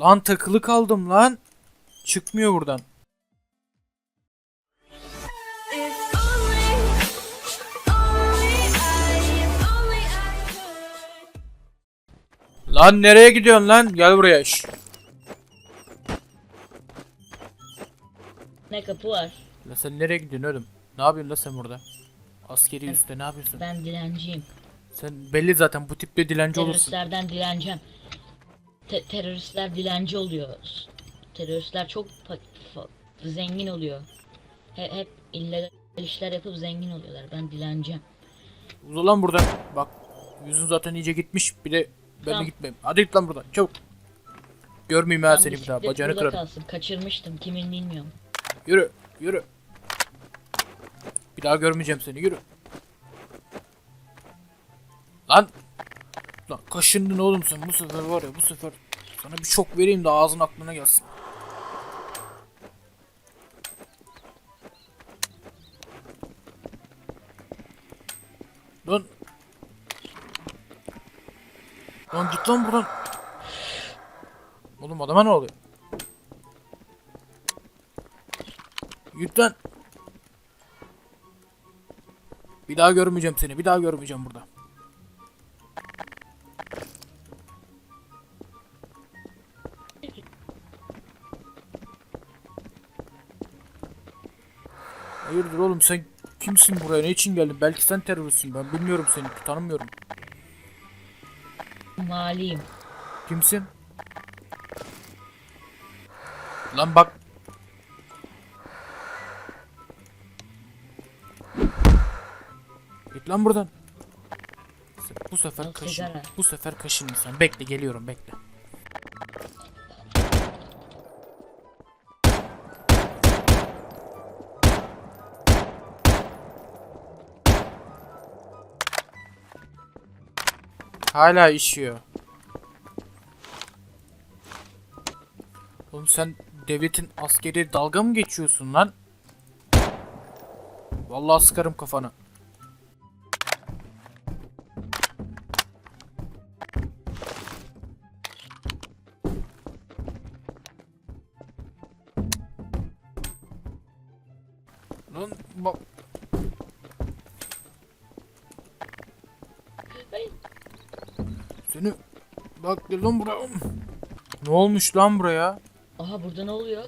Lan takılı kaldım lan. Çıkmıyor buradan. Lan nereye gidiyorsun lan? Gel buraya. Şş. Ne kapı var? Lan sen nereye gidiyorsun oğlum? Ne yapıyorsun lan sen burada? Askeri üstte ne yapıyorsun? Ben dilenciyim. Sen belli zaten bu tipte dilenci olursun. Teröristlerden dileneceğim. Te- teröristler dilenci oluyor. Teröristler çok zengin oluyor. He- hep illegal işler yapıp zengin oluyorlar. Ben dilenciyim. Uza lan buradan. Bak yüzün zaten iyice gitmiş. Bir de ben de Tamam. gitmeyeyim. Hadi git lan buradan çabuk. Görmeyeyim ha seni bir daha. Bacağını kırarım. kalsın. Kaçırmıştım. Kimin bilmiyorum. Yürü yürü. Bir daha görmeyeceğim seni yürü. Lan. Lan kaşındın oğlum sen bu sefer var ya bu sefer. Sana bir şok vereyim de ağzın aklına gelsin. Lan. Lan git lan buradan. Oğlum adama ne oluyor? Git lan. Bir daha görmeyeceğim seni. Bir daha görmeyeceğim burada. Hayırdır oğlum sen kimsin buraya? Ne için geldin? Belki sen teröristsin. Ben bilmiyorum seni. Tanımıyorum. Maliyim. Kimsin? Lan bak. Git lan buradan. Bu sefer kaşın. Bu sefer kaşın sen. Bekle geliyorum bekle. Hala işiyor. Oğlum sen devletin askeri dalga mı geçiyorsun lan? Vallahi sıkarım kafanı. Lan bak. Seni bak lan buraya. Ne olmuş lan buraya? Aha burada ne oluyor?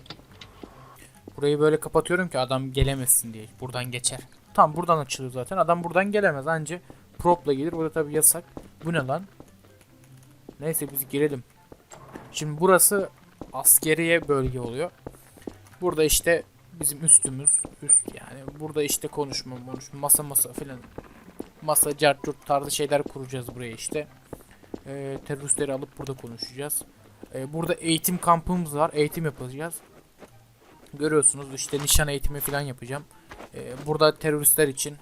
Burayı böyle kapatıyorum ki adam gelemesin diye. Buradan geçer. Tam buradan açılıyor zaten. Adam buradan gelemez. Anca propla gelir. Burada tabi yasak. Bu ne lan? Neyse biz girelim. Şimdi burası askeriye bölge oluyor. Burada işte bizim üstümüz. Üst yani. Burada işte konuşma, konuşma masa masa filan. Masa, cartçurt tarzı şeyler kuracağız buraya işte. Ee, teröristleri alıp burada konuşacağız. Ee, burada eğitim kampımız var. Eğitim yapacağız. Görüyorsunuz işte nişan eğitimi falan yapacağım. Ee, burada teröristler için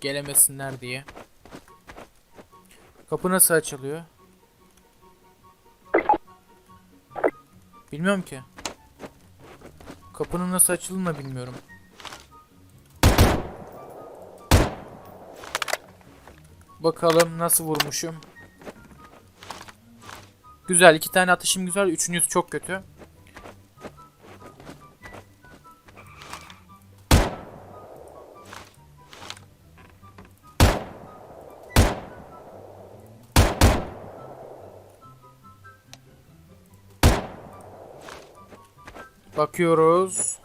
gelemesinler diye. Kapı nasıl açılıyor? Bilmiyorum ki. Kapının nasıl açıldığını bilmiyorum. Bakalım nasıl vurmuşum. Güzel iki tane atışım güzel. Üçüncüsü çok kötü. Bakıyoruz.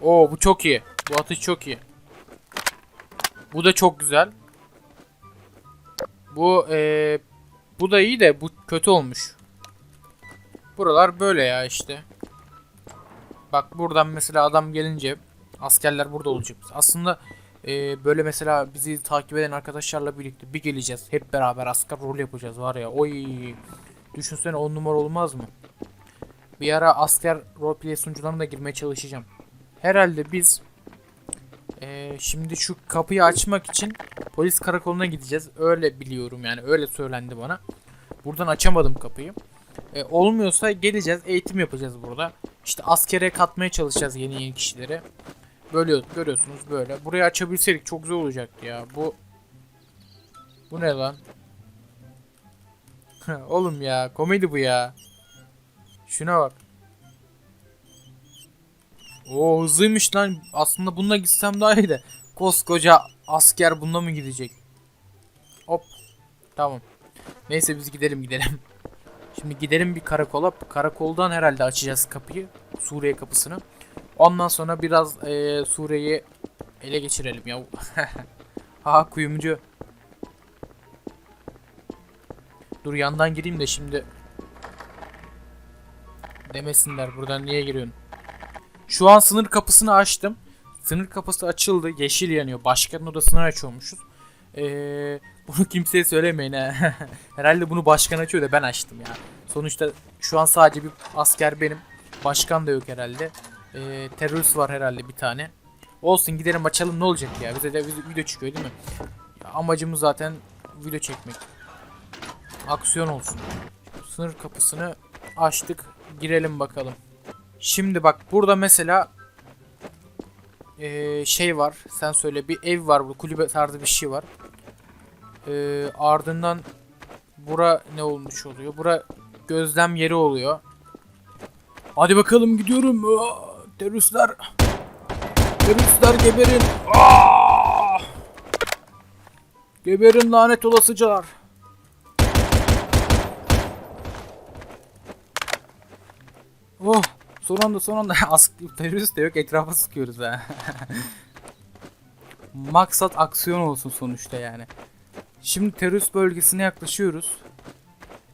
Oo bu çok iyi. Bu atış çok iyi. Bu da çok güzel. Bu eee bu da iyi de bu kötü olmuş. Buralar böyle ya işte. Bak buradan mesela adam gelince askerler burada olacak. Aslında eee, böyle mesela bizi takip eden arkadaşlarla birlikte bir geleceğiz. Hep beraber asker rol yapacağız var ya. Oy. Düşünsene on numara olmaz mı? Bir ara asker roleplay sunucularına da girmeye çalışacağım. Herhalde biz eee, şimdi şu kapıyı açmak için polis karakoluna gideceğiz. Öyle biliyorum yani öyle söylendi bana. Buradan açamadım kapıyı. E, olmuyorsa geleceğiz eğitim yapacağız burada. İşte askere katmaya çalışacağız yeni yeni kişileri. Böyle görüyorsunuz böyle. Burayı açabilseydik çok güzel olacaktı ya. Bu Bu ne lan? Oğlum ya komedi bu ya. Şuna bak. Oo hızlıymış lan. Aslında bununla gitsem daha iyi de. Koskoca asker bununla mı gidecek? Hop. Tamam. Neyse biz gidelim gidelim. Şimdi gidelim bir karakola. Karakoldan herhalde açacağız kapıyı. Suriye kapısını. Ondan sonra biraz eee Suriye'yi ele geçirelim ya. ha kuyumcu. Dur yandan gireyim de şimdi demesinler buradan niye giriyorsun. Şu an sınır kapısını açtım. Sınır kapısı açıldı. Yeşil yanıyor. Başkanın odasını açıyormuşuz. Ee, bunu kimseye söylemeyin ha. Herhalde bunu başkan açıyor da ben açtım ya. Sonuçta şu an sadece bir asker benim. Başkan da yok herhalde. Ee, terörist var herhalde bir tane. Olsun gidelim açalım ne olacak ya. Bize de video çıkıyor değil mi? Ya, amacımız zaten video çekmek. Aksiyon olsun. Sınır kapısını açtık. Girelim bakalım. Şimdi bak burada mesela eee, şey var. Sen söyle bir ev var burada kulübe tarzı bir şey var. Eee, ardından bura ne olmuş oluyor? Bura gözlem yeri oluyor. Hadi bakalım gidiyorum. Aa, teröristler. Teröristler geberin. Aa! Geberin lanet olasıcalar. Oh son anda son terörist de yok etrafa sıkıyoruz ha. Maksat aksiyon olsun sonuçta yani. Şimdi terörist bölgesine yaklaşıyoruz.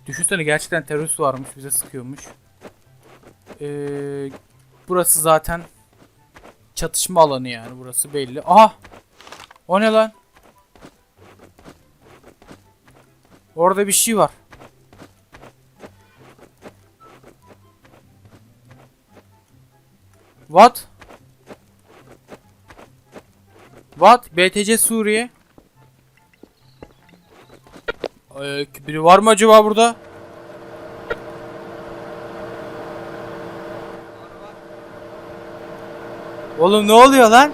Düşünsene gerçekten terörist varmış bize sıkıyormuş. Ee, burası zaten çatışma alanı yani burası belli. Aha! O ne lan? Orada bir şey var. What? What? BTC Suriye. Ee, biri var mı acaba burada? Oğlum ne oluyor lan?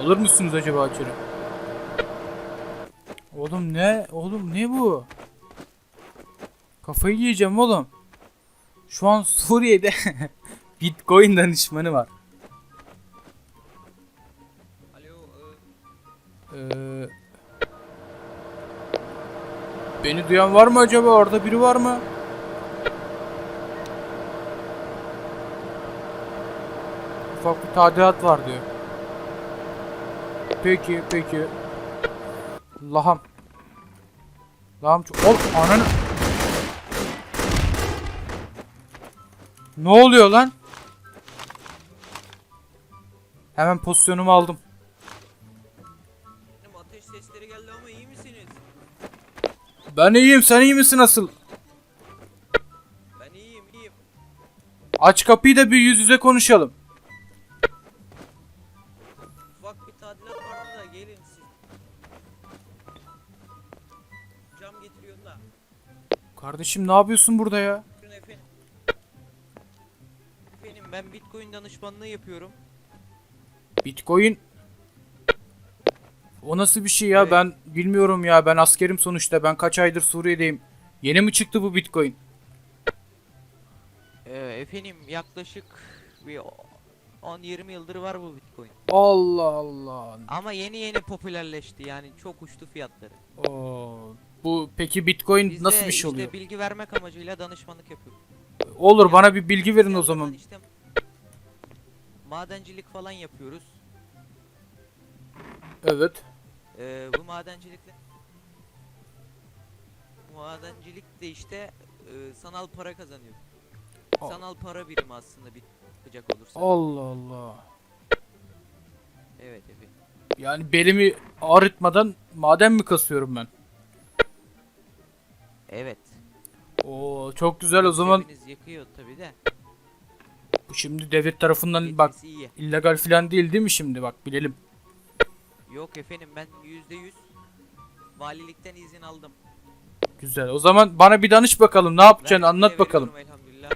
Alır mısınız acaba içeri? Oğlum ne? Oğlum ne bu? Kafayı yiyeceğim oğlum. Şu an Suriye'de Bitcoin danışmanı var. Ee, beni duyan var mı acaba? Orada biri var mı? Ufak bir tadilat var diyor. Peki, peki. Laham. Laham çok... Ol, ananı... Ne oluyor lan? Hemen pozisyonumu aldım. Benim ateş sesleri geldi ama iyi misiniz? Ben iyiyim, sen iyi misin asıl? Ben iyiyim iyiyim. Aç kapıyı da bir yüz yüze konuşalım. Ufak bir tadilat vardı da gelin siz. Cam getiriyorsun da. Kardeşim ne yapıyorsun burada ya? Ben Bitcoin danışmanlığı yapıyorum. Bitcoin o nasıl bir şey ya? Evet. Ben bilmiyorum ya. Ben askerim sonuçta. Ben kaç aydır Suriye'deyim. Yeni mi çıktı bu Bitcoin? Ee, efendim yaklaşık bir 10-20 yıldır var bu Bitcoin. Allah Allah. Ama yeni yeni popülerleşti yani çok uçtu fiyatları. Oo, bu peki Bitcoin Biz nasıl bir şey işte oluyor? bilgi vermek amacıyla danışmanlık yapıyoruz. Olur Yani bana bir bilgi verin o zaman. işte madencilik falan yapıyoruz. Evet. Ee, bu madencilikle bu madencilik de işte e, sanal para kazanıyor. Al. Sanal para birimi aslında bir bakacak olursa. Allah Allah. Evet efendim. Yani belimi ağrıtmadan maden mi kasıyorum ben? Evet. Oo çok güzel o zaman. Cebiniz yakıyor tabi de. Bu şimdi devlet tarafından bak iyi. illegal falan değil değil mi şimdi bak bilelim. Yok efendim ben yüzde yüz valilikten izin aldım. Güzel. O zaman bana bir danış bakalım. Ne yapacaksın? Anlat bakalım. veriyorum Elhamdülillah.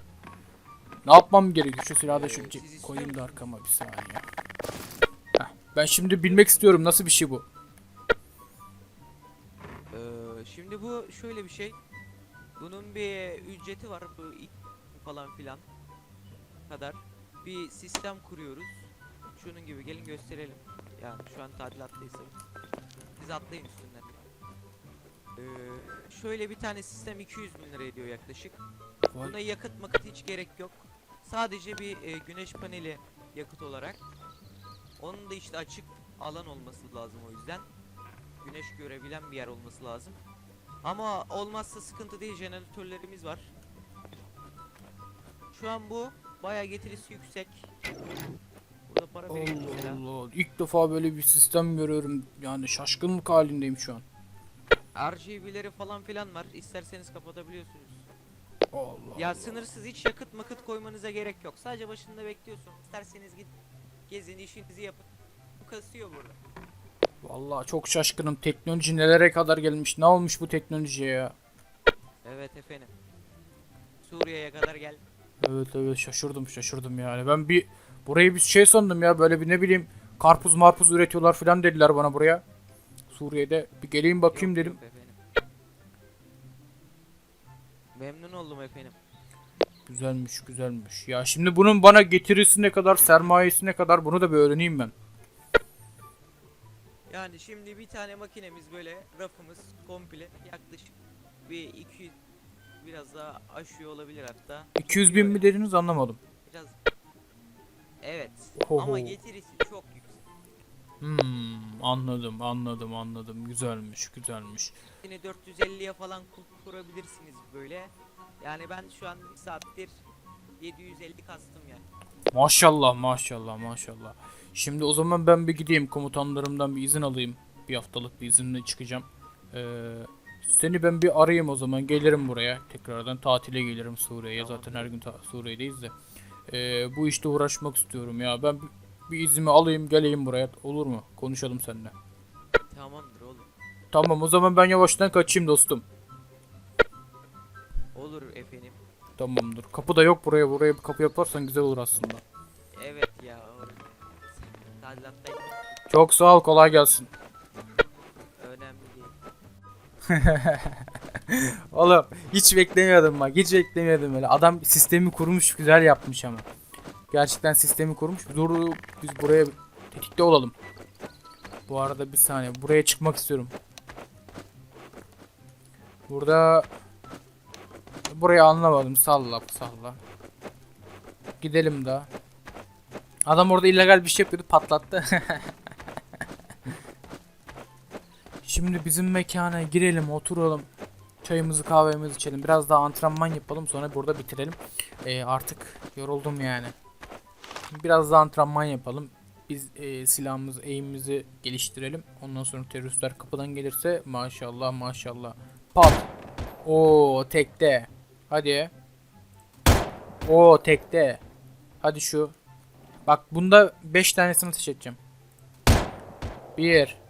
Ne yapmam gerekiyor? Şu silahı da Ee, şöyle siz istiyor koyayım da arkama bir saniye. Heh, Ben şimdi bilmek istiyorum nasıl bir şey bu? şimdi bu şöyle bir şey. Bunun bir ücreti var. Bu ilk falan filan kadar bir sistem kuruyoruz. Şunun gibi gelin gösterelim. Yani şu an tadilattayız. Siz atlayın üstünden. Ee, şöyle bir tane sistem 200 bin lira ediyor yaklaşık. Vay. Buna yakıt makıt hiç gerek yok. Sadece bir e, güneş paneli yakıt olarak. Onun da işte açık alan olması lazım o yüzden. Güneş görebilen bir yer olması lazım. Ama olmazsa sıkıntı değil jeneratörlerimiz var. Şu an bu bayağı getirisi yüksek. Burada para veriyor mesela. Allah Allah. İlk defa böyle bir sistem görüyorum. Yani şaşkınlık halindeyim şu an. RGB'leri falan filan var. İsterseniz kapatabiliyorsunuz. Allah. Ya sınırsız hiç yakıt makıt koymanıza gerek yok. Sadece başında bekliyorsunuz. İsterseniz git gezin işinizi yapın. Bu kasıyor burada. Vallahi çok şaşkınım. Teknoloji nelere kadar gelmiş? Ne olmuş bu teknolojiye ya? Evet efendim. Suriye'ye kadar gel. Evet evet şaşırdım şaşırdım yani. Ben bir burayı bir şey sandım ya böyle bir ne bileyim karpuz marpuz üretiyorlar falan dediler bana buraya. Suriye'de bir geleyim bakayım Yok, dedim. efendim. Memnun oldum efendim. Güzelmiş güzelmiş. Ya şimdi bunun bana getirisi ne kadar sermayesi ne kadar bunu da bir öğreneyim ben. Yani şimdi bir tane makinemiz böyle rafımız komple yaklaşık bir 200 biraz daha aşıyor olabilir hatta. 200 bin mi dediniz anlamadım. Biraz Evet. Oho. Ama getirisi çok yüksek. Hmm, anladım anladım anladım. Güzelmiş güzelmiş. Yine 450'ye falan kur- kurabilirsiniz böyle. Yani ben şu an bir saattir 750 kastım yani. Maşallah maşallah maşallah. Şimdi o zaman ben bir gideyim komutanlarımdan bir izin alayım. Bir haftalık bir izinle çıkacağım. Ee, seni ben bir arayayım o zaman gelirim buraya. Tekrardan tatile gelirim Suriye'ye. Zaten her gün Suriye'deyiz de. Ee, bu işte uğraşmak istiyorum ya. Ben bir, iznimi alayım geleyim buraya. Olur mu? Konuşalım seninle. Tamamdır oğlum. Tamam o zaman ben yavaştan kaçayım dostum. Olur efendim. Tamamdır. Kapı da yok buraya. Buraya bir kapı yaparsan güzel olur aslında. Evet ya. Çok sağ ol kolay gelsin. Oğlum hiç beklemiyordum bak. Hiç beklemiyordum öyle. Adam sistemi kurmuş güzel yapmış ama. Gerçekten sistemi kurmuş. Dur biz buraya tetikte olalım. Bu arada bir saniye. Buraya çıkmak istiyorum. Burada burayı anlamadım. Salla salla. Gidelim daha. Adam orada illegal bir şey yapıyordu patlattı. Şimdi bizim mekana girelim oturalım. Çayımızı kahvemizi içelim. Biraz daha antrenman yapalım sonra burada bitirelim. Ee, artık yoruldum yani. Biraz daha antrenman yapalım. Biz e, silahımızı, eğimimizi geliştirelim. Ondan sonra teröristler kapıdan gelirse maşallah maşallah. Pat. Oo tekte. Hadi. Oo tekte. Hadi şu. Bak bunda 5 tanesini ateş edeceğim. 1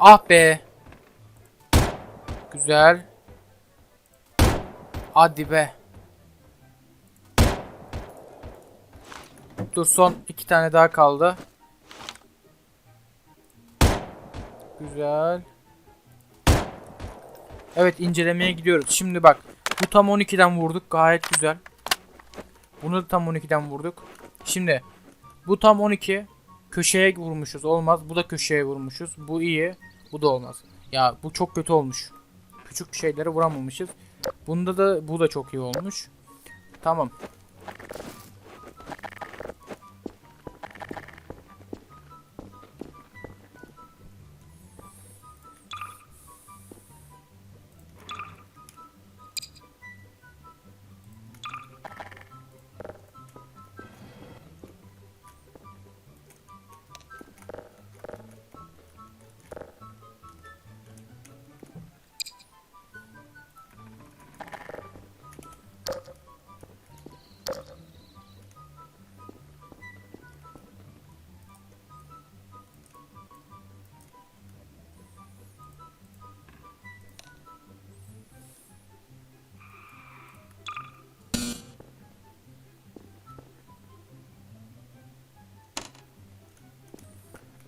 Ah be. Güzel. Hadi be. Dur son iki tane daha kaldı. Güzel. Evet incelemeye gidiyoruz. Şimdi bak. Bu tam 12'den vurduk. Gayet güzel. Bunu da tam 12'den vurduk. Şimdi bu tam 12. Köşeye vurmuşuz. Olmaz. Bu da köşeye vurmuşuz. Bu iyi. Bu da olmaz. Ya bu çok kötü olmuş. Küçük şeylere vuramamışız. Bunda da bu da çok iyi olmuş. Tamam.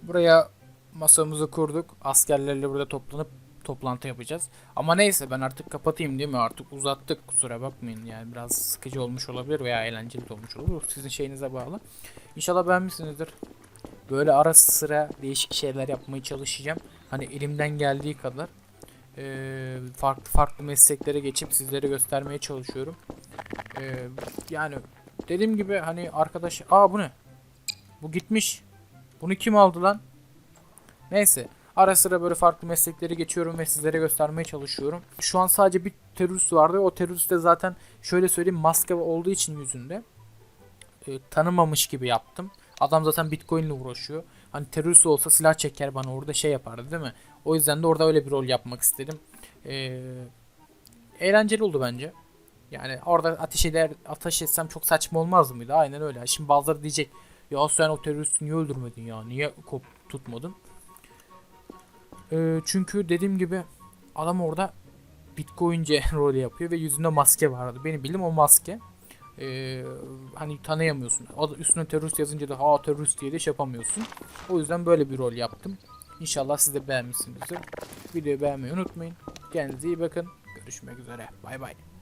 Buraya masamızı kurduk. Askerlerle burada toplanıp toplantı yapacağız. Ama neyse ben artık kapatayım değil mi? Artık uzattık kusura bakmayın. Yani biraz sıkıcı olmuş olabilir veya eğlenceli olmuş olabilir. Sizin şeyinize bağlı. İnşallah beğenmişsinizdir. Böyle ara sıra değişik şeyler yapmaya çalışacağım. Hani elimden geldiği kadar eee, farklı farklı mesleklere geçip sizlere göstermeye çalışıyorum. Eee, yani dediğim gibi hani arkadaş aa bu ne? Bu gitmiş. Bunu kim aldı lan? Neyse. Ara sıra böyle farklı meslekleri geçiyorum ve sizlere göstermeye çalışıyorum. Şu an sadece bir terörist vardı. O terörist de zaten şöyle söyleyeyim maske olduğu için yüzünde e, tanımamış gibi yaptım. Adam zaten Bitcoin ile uğraşıyor. Hani terörist olsa silah çeker bana orada şey yapardı değil mi? O yüzden de orada öyle bir rol yapmak istedim. Ee, eğlenceli oldu bence. Yani orada ateş eder, ateş etsem çok saçma olmaz mıydı? Aynen öyle. Şimdi bazıları diyecek ya sen o teröristi niye öldürmedin ya? Niye kop tutmadın? Ee, çünkü dediğim gibi adam orada Bitcoin'ce rol yapıyor ve yüzünde maske vardı. Benim bildiğim o maske. Ee, hani tanıyamıyorsun. Üstüne terörist yazınca da ha terörist diye de şey yapamıyorsun. O yüzden böyle bir rol yaptım. İnşallah siz de beğenmişsinizdir. Videoyu beğenmeyi unutmayın. Kendinize iyi bakın. Görüşmek üzere. Bay bay.